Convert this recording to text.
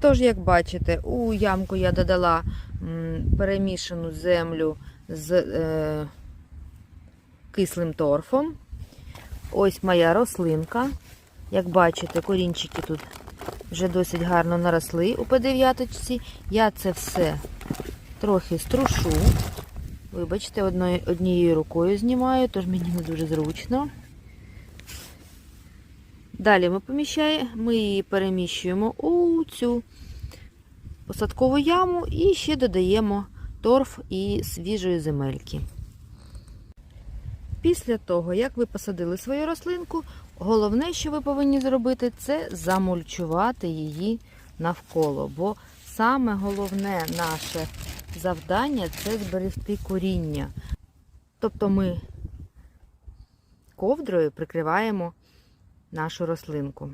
Тож, як бачите, у ямку я додала перемішану землю з е, кислим торфом. Ось моя рослинка. Як бачите, корінчики тут вже досить гарно наросли у П9. Я це все трохи струшу. Вибачте, однією рукою знімаю, тож мені не дуже зручно. Далі ми поміщаємо, ми її переміщуємо у цю посадкову яму і ще додаємо торф і свіжої земельки. Після того, як ви посадили свою рослинку, головне, що ви повинні зробити, це замульчувати її навколо. Бо саме головне наше завдання це зберегти коріння. Тобто ми ковдрою прикриваємо нашу рослинку.